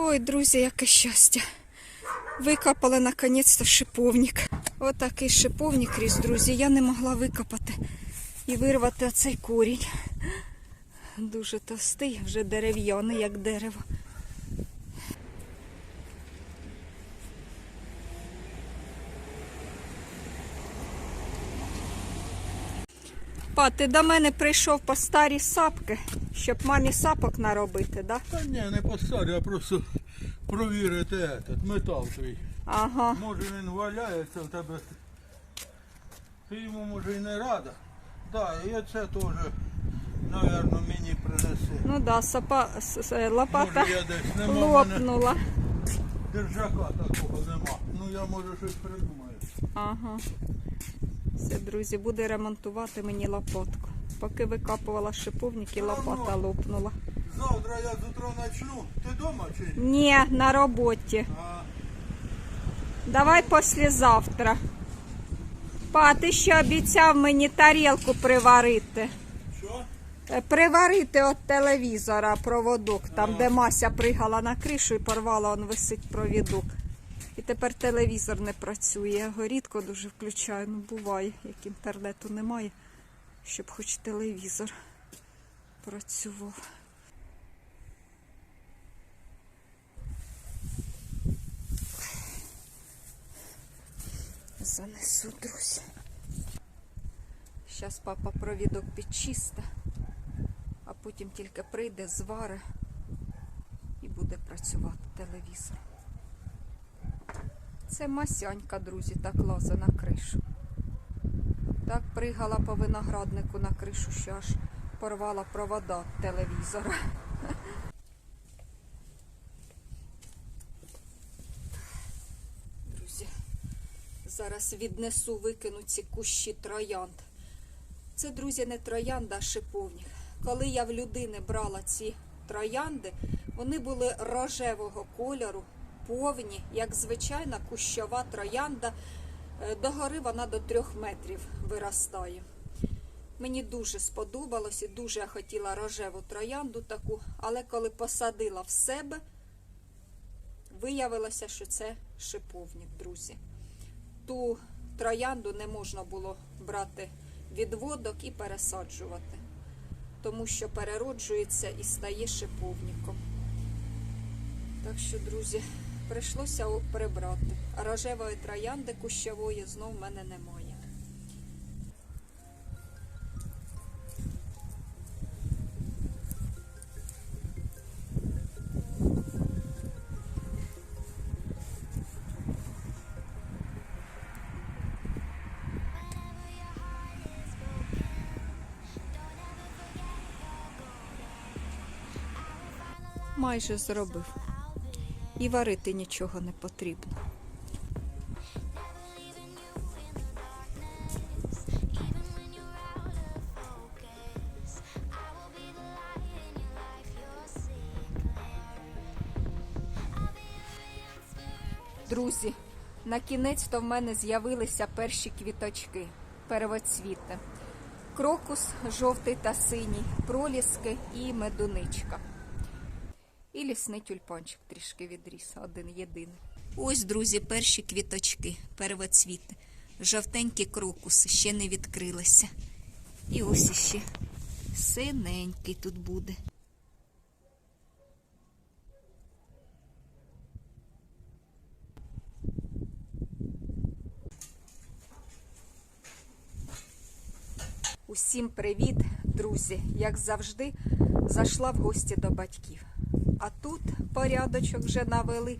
Ой, друзі, яке щастя. Викопали наконець-то шиповник. Отакий шиповник ріс, друзі. Я не могла викопати і вирвати оцей корінь. Дуже товстий, вже дерев'яний, як дерево. Па, ти до мене прийшов по старі сапки, щоб мамі сапок наробити, да? Та ні, не поставлю, а просто провірити этот, метал твій. Ага. Може він валяється в тебе. Ти йому може і не рада. Да, і це теж, напевно, мені принеси. Ну да, сапа, с- с- лопата Може я десь нема в мене лопнула. держака такого нема. Ну я може щось придумаю. Ага. Все, друзі, буде ремонтувати мені лопатку. Поки викапувала шиповник і лопата лопнула. Завтра я з утра почну. Ти вдома чи? ні? Ні, на роботі. А, Давай післязавтра. Па, ти ще обіцяв мені тарілку приварити. що? Е, Приварити від телевізора проводок, там, де Мася пригала на кришу і порвала, он висить провідок. Тепер телевізор не працює. Я його рідко дуже включаю. Ну, буває, як інтернету немає, щоб хоч телевізор працював. Занесу, друзі. Зараз папа провідок підчисте, а потім тільки прийде, зваре і буде працювати телевізор. Це масянька, друзі, так лазе на кришу. Так пригала по винограднику на кришу, що аж порвала провода телевізора. Друзі, зараз віднесу, викину ці кущі троянд. Це, друзі, не троянда, а шиповник. Коли я в людини брала ці троянди, вони були рожевого кольору, повні, як звичайна кущова троянда. Е, Догори вона до трьох метрів виростає. Мені дуже сподобалось і дуже я хотіла рожеву троянду таку, але коли посадила в себе, виявилося, що це шиповник, друзі. Ту троянду не можна було брати відводок і пересаджувати, тому що перероджується і стає шиповником. Так що, друзі, прийшлося прибрати. Рожевої троянди кущової знов в мене немає. Майже зробив. І варити нічого не потрібно. Друзі, на кінець то в мене з'явилися перші квіточки, первоцвіти. Крокус жовтий та синій, проліски і медуничка. І лісний тюльпанчик трішки відріс, один єдиний. Ось, друзі, перші квіточки, первоцвіти. Жовтенькі крокуси ще не відкрилися. І ось іще синенький тут буде. Усім привіт, друзі! Як завжди, зайшла в гості до батьків. А тут порядочок вже навели.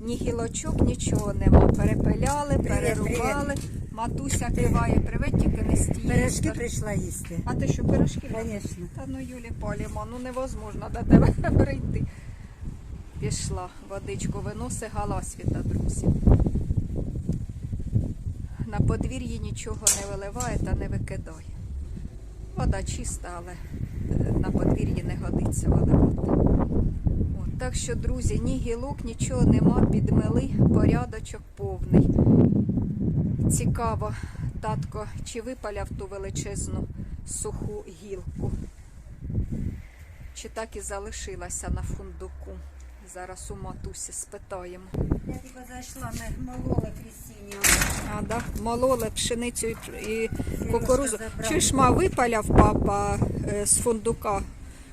Ні гілочок, нічого нема. Перепиляли, перерубали. Матуся киває, привет, тільки не стій. Пирожки прийшла їсти. А ти що, пирожки? Звісно. Та ну Юлі Паліма, ну невозможно до тебе прийти. Пішла, водичку виносить галасвіта, друзі. На подвір'ї нічого не виливає та не викидає. Вода чиста, але е, на подвір'ї не годиться виливати. Так що, друзі, ні гілок, нічого нема, підмели, порядочок повний. Цікаво, татко, чи випаляв ту величезну суху гілку, чи так і залишилася на фундуку. Зараз у матусі спитаємо. Я тільки зайшла, ми мололи Крістіні. А, да? Мололи пшеницю і, і кукурузу. Чуєш, ма випаляв папа е, з фундука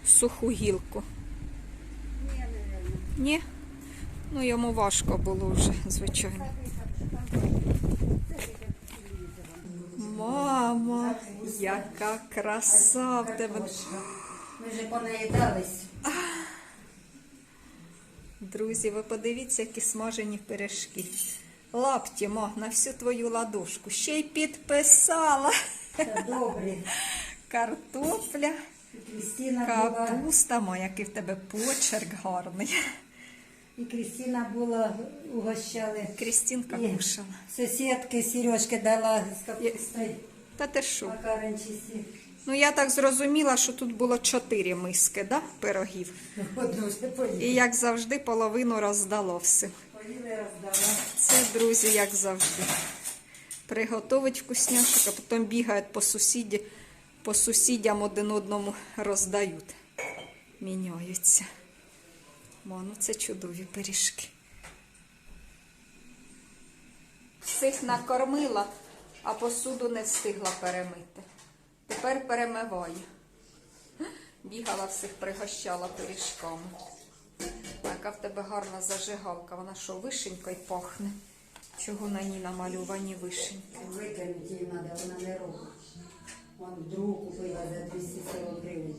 суху гілку? Ні? Ну йому важко було вже, звичайно. Мама, яка краса в тебе. Ми вже понаїдались. Друзі, ви подивіться, які смажені пиріжки. Лапті, ма, на всю твою ладошку. Ще й підписала. Добре. Картопля, І Крістіна була, капуста, ма, який в тебе почерк гарний. і Крістіна була, угощали. Крістінка І кушала. Сусідки Сережки дала з капустою. Та ти що? Ну я так зрозуміла, що тут було чотири миски, да, пирогів. Одну. І як завжди, половину роздало все. Поїли, роздала. Це, друзі, як завжди. Приготовить вкусняшок, а потім бігають по сусіді, по сусідям один одному роздають. Міняються. Ма, ну це чудові пиріжки. Всіх накормила, а посуду не встигла перемити. Тепер перемиваю. Бігала всіх пригощала пиріжками. Яка в тебе гарна зажигалка. Вона що, вишенькою пахне? Чого на ній намалювані вишеньки? Викинути її треба, вона не робить. Вон другу купила за 240 гривень.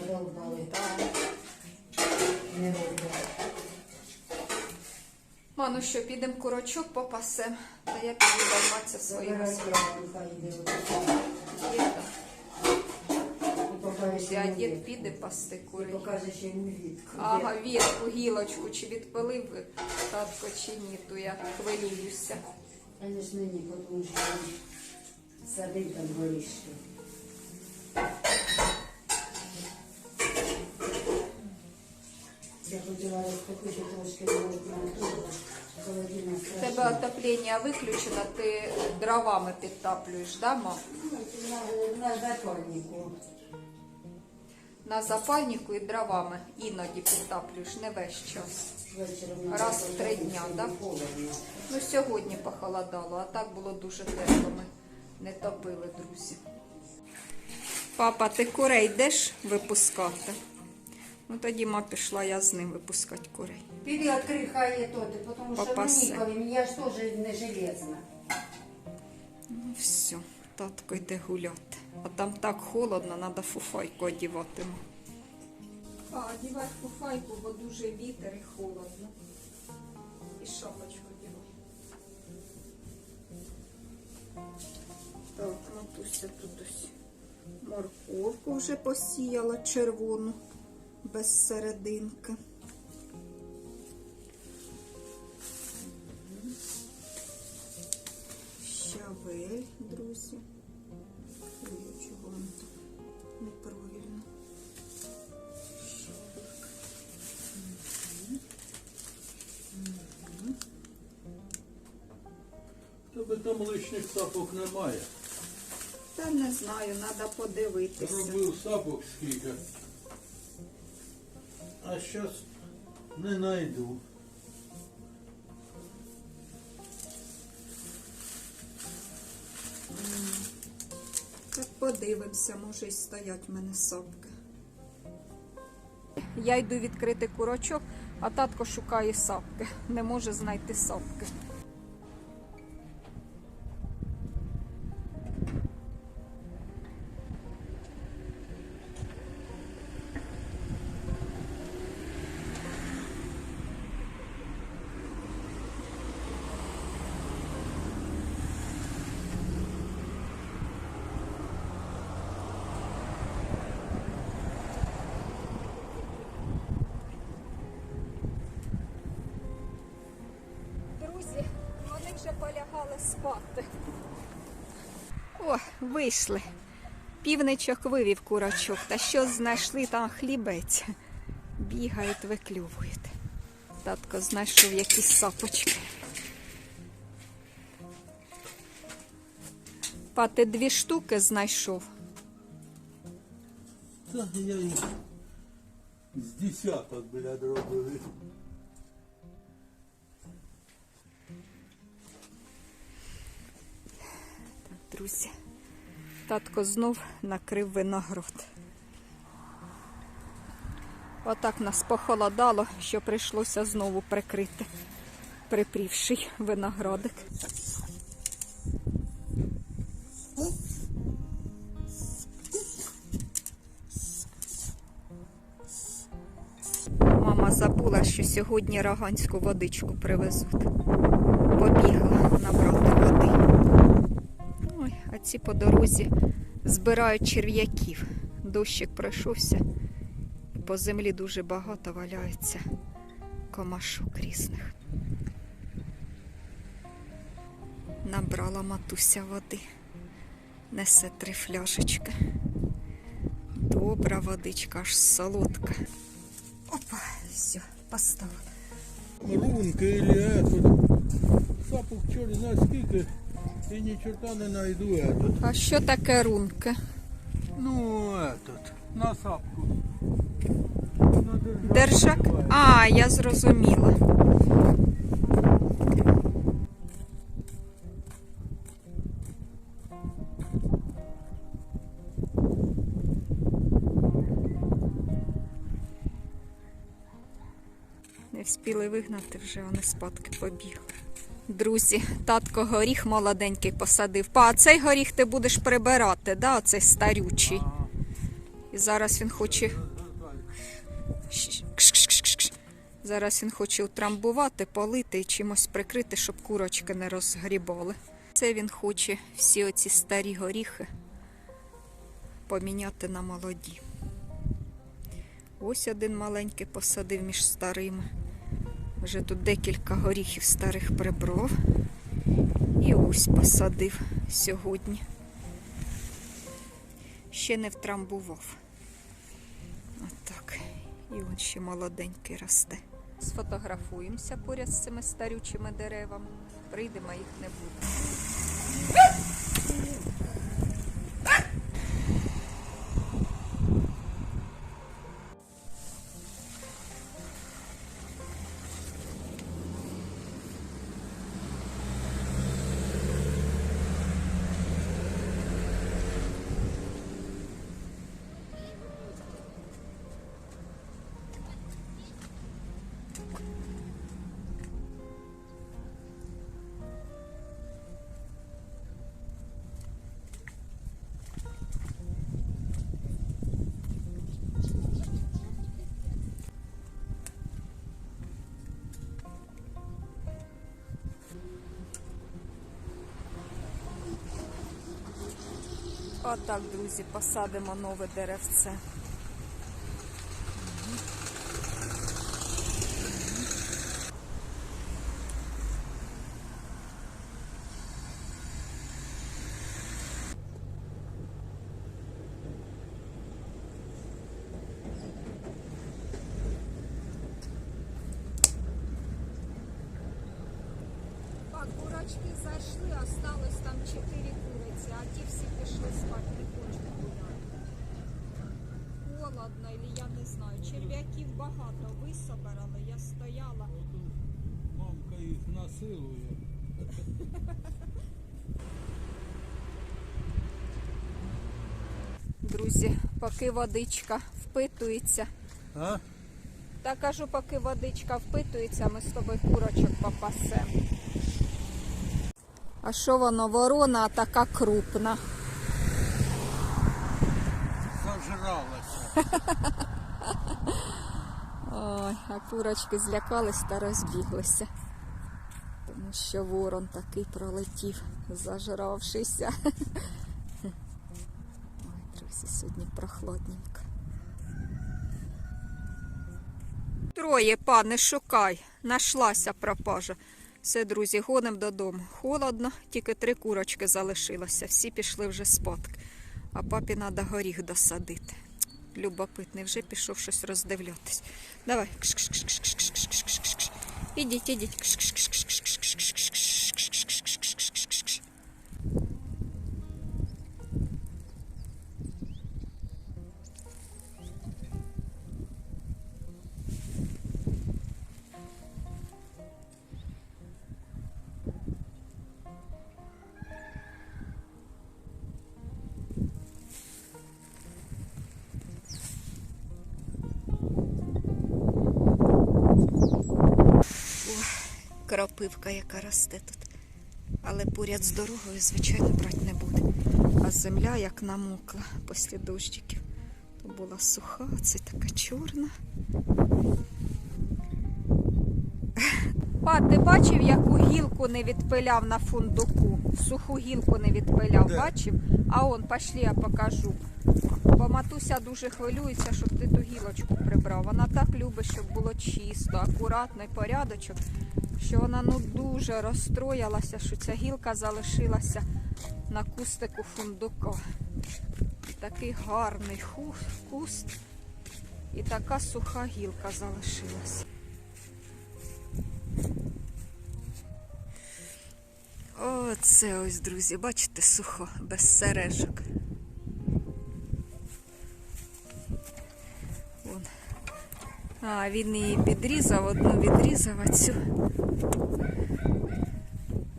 Задовбали. Не робить. Ма, ну що, підемо курочок попасем, та я піду займатися своїми справами. А дід піде пасти І курей. покажеш йому вітку. Ага, вітку, гілочку, чи відпилив татко, чи ні, то я хвилююся. Звісно, ні, тому що він садив там горіще. Я хотіла розтопити трошки холодильна У тебе отоплення виключено, ти дровами підтаплюєш, да, ма? На, на запальнику. На запальнику і дровами іноді підтаплюєш, не весь час. Раз в три дня, да? Ну, сьогодні похолодало, а так було дуже тепло. Не топили, друзі. Папа, ти курей йдеш випускати? Ну тоді ма пішла я з ним випускати курей. Піди відкрий, хай є то, тому що Попаси. мені, коли я ж теж не железна. Ну все, татко йде гуляти. А там так холодно, треба фуфайку одіватиму. А, одівати фуфайку, бо дуже вітер і холодно. І шапочку одіваю. Так, Матуся тут ось морковку вже посіяла червону, без серединки. Щавель, друзі. Чого воно так неправильно. Тебе там лишніх сапок немає. Та не знаю, треба подивитися. Робив сапок скільки. А зараз не знайду. Так подивимося, може й стоять в мене сапки. Я йду відкрити курочок, а татко шукає сапки. Не може знайти сапки. Спати. О, вийшли. Півничок вивів курочок, та що знайшли там хлібець. Бігають, виклювують. Татко знайшов якісь сапочки. Па, ти дві штуки знайшов. Та я їх З десяток, блядь, робили. Друзі, татко знов накрив виноград. Отак нас похолодало, що прийшлося знову прикрити припрівший виноградик. Мама забула, що сьогодні раганську водичку привезуть. Побігла Ой, по дорозі збирають черв'яків. Дощик пройшовся, по землі дуже багато валяється комашок різних. Набрала матуся води, несе три фляжечки. Добра водичка, аж солодка. Опа, все, поставила. Рунки или этот. Сапок чорт знає скільки. І ні чорта не найду этот. А що таке рунки? Ну, этот. На сапку. На держак. Держак? А, я зрозуміла. Не вспіли вигнати, вже вони спадки побігли. Друзі, татко горіх молоденький посадив. Па, а цей горіх ти будеш прибирати, да, оцей старючий. І зараз він хоче Зараз він хоче утрамбувати, полити і чимось прикрити, щоб курочки не розгрібали. Це він хоче всі оці старі горіхи поміняти на молоді. Ось один маленький посадив між старими. Вже тут декілька горіхів старих прибрав. І ось посадив сьогодні. Ще не втрамбував. Отак. І він ще молоденький росте. Сфотографуємося поряд з цими старючими деревами. Прийдемо, їх не буде. А так, друзі, посадимо нове деревце. Зайшли, осталось там 4 вулиці, а ті всі пішли спати, не хочуть гуляти. Холодно, или я не знаю. Черв'яків багато висобирали, я стояла. Мамка їх насилує. Друзі, поки водичка впитується. А? Та кажу, поки водичка впитується, ми з тобою курочок попасемо. А що воно, ворона така крупна? Зажралася. Ой, а курочки злякались та розбіглися. Тому що ворон такий пролетів, зажравшися. Ой, друзі, сьогодні прохладненько. Троє, пане, шукай. Нашлася пропажа. Все, друзі, гоним додому. Холодно, тільки три курочки залишилося. Всі пішли вже спадки. А папі треба горіх досадити. Любопитний, вже пішов щось роздивлятись. Давай. Ідіть, ідіть. Кропивка, яка росте тут. Але поряд з дорогою, звичайно, брати не буде. А земля як намокла після дощиків. То була суха, це така чорна. Па, ти бачив, яку гілку не відпиляв на фундуку? Суху гілку не відпиляв, Де? бачив? А он, пошли, я покажу. Бо матуся дуже хвилюється, щоб ти ту гілочку прибрав. Вона так любить, щоб було чисто, акуратний порядочок, що вона ну дуже розстроїлася, що ця гілка залишилася на кустику фундука. Такий гарний куст, і така суха гілка залишилася. Оце ось, друзі, бачите, сухо, без сережок. А, він її підрізав, одну відрізав, а цю.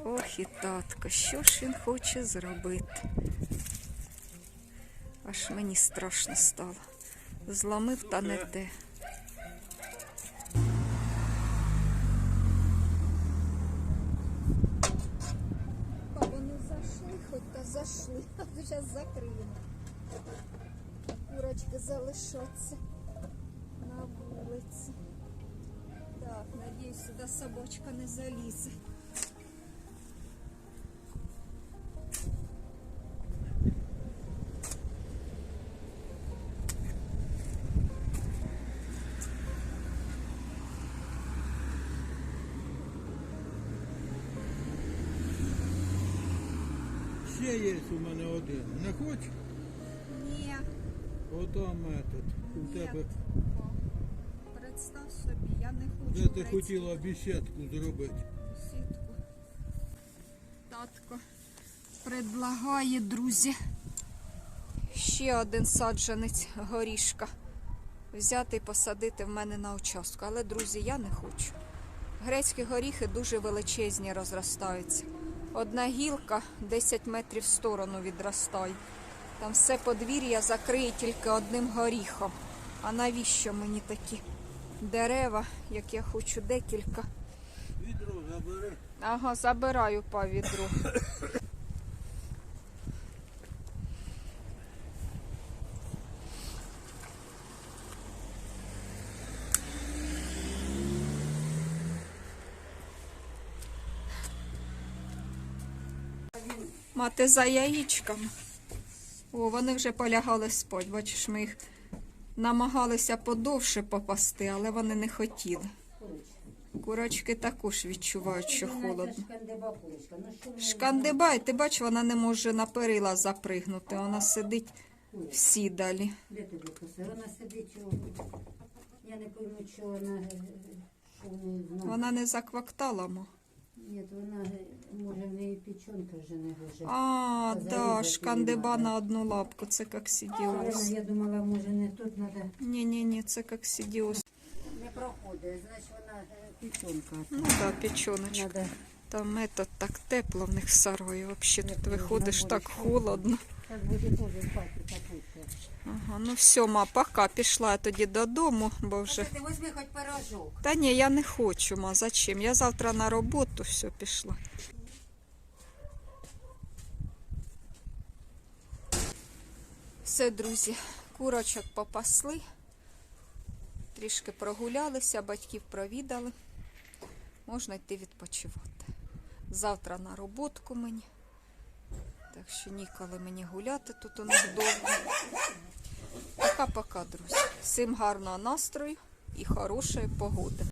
Ох і татко, що ж він хоче зробити? Аж мені страшно стало. Зламив та не те. Вони зайшли, хоч та зайшли, а зараз закриємо. Курочки залишаться вулиці. Так, надіюсь, сюди собачка не залізе. Ще є у мене один. Не хочеш? Ні, Отам метод. У тебе. Представ собі, я не хочу. Де ти грецьку хотіла бесідку зробити? сітку. Татко предлагає, друзі, ще один саджанець горішка взяти і посадити в мене на участку. Але, друзі, я не хочу. Грецькі горіхи дуже величезні розростаються. Одна гілка 10 метрів в сторону відростає. Там все подвір'я закриє тільки одним горіхом. А навіщо мені такі дерева, як я хочу декілька? Відро забери. Ага, забираю по відру. Мати за яєчками. О, вони вже полягали спать. Бачиш, ми їх намагалися подовше попасти, але вони не хотіли. Курочки також відчувають, що холодно. Шкандибай, ти бач, вона не може на перила запригнути. Вона сидить в сідалі. Де тобі? Вона сидить? Я не пойму, що вона е, що в. Вона не заквактала, мо. Ні, вона е, може в неї печенка вже не лежить. А, да, шкандиба на одну лапку. Це коксидіоз. Я думала, може не тут треба. Ні-ні-ні, це коксидіоз. Не проходить, значить вона печенка. Ну Ну да, печеночка. Надо. Там метод так тепло в них в вообще. Взагалі тут виходиш так холодно. Так буде теж хаті капуста. Ага, ну все, ма, пока пішла я тоді додому, бо вже. Ти візьми хоч пирожок. Та ні, я не хочу, ма. Зачем? Я завтра на роботу, все, пішла. Все, друзі, курочок попасли, трішки прогулялися, батьків провідали. Можна йти відпочивати. Завтра на роботку мені. Так що ніколи мені гуляти тут у них довго. Пока-пока, друзі. Всім гарного настрою і хорошої погоди.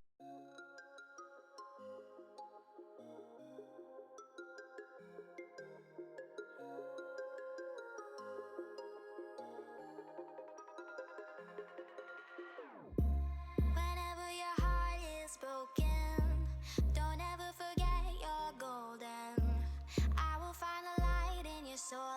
so